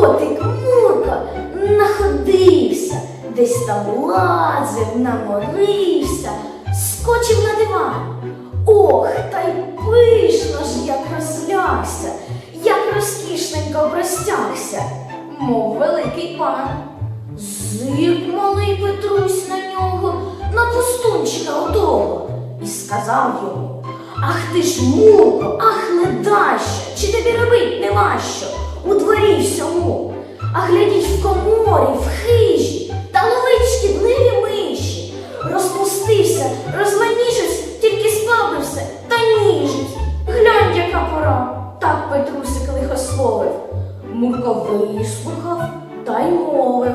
Котик Мурка находився, десь там лазив, наморився, скочив на диван. Ох, та й пишно ж, як розлягся, як розкішненько простягся, мов великий пан. Зип малий Петрусь на нього, на пустунчика одого, і сказав йому Ах ти ж, Мурко, ах а глядіть в коморі, в хижі, та ловить шкідливі миші. Розпустився, розланіжився, тільки спабився та ніжить. Глянь, яка пора, так Петрусик лихословив. Мурко вислухав та й мовив.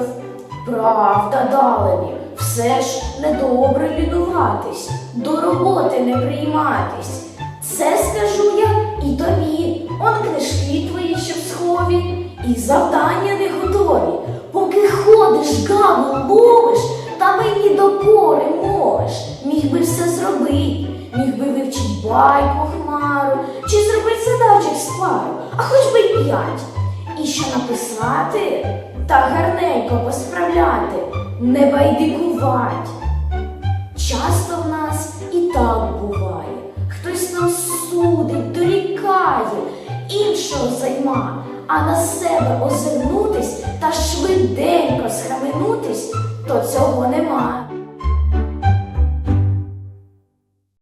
Правда, далебі, все ж недобре лінуватись, до роботи не прийматись. Це скажу я і тобі. Он книжки твої ще в схові, і завдання не готові. Поки ходиш, гаву ловиш, та мені докори мовиш. Міг би все зробити, міг би вивчить байку хмару, чи зробить задачок з пару, а хоч би й п'ять. І що написати, та гарненько посправляти, не байдикувать. Часто в нас і так буває, іншого займа, а на себе озирнутись та швиденько схаменутись, то цього нема.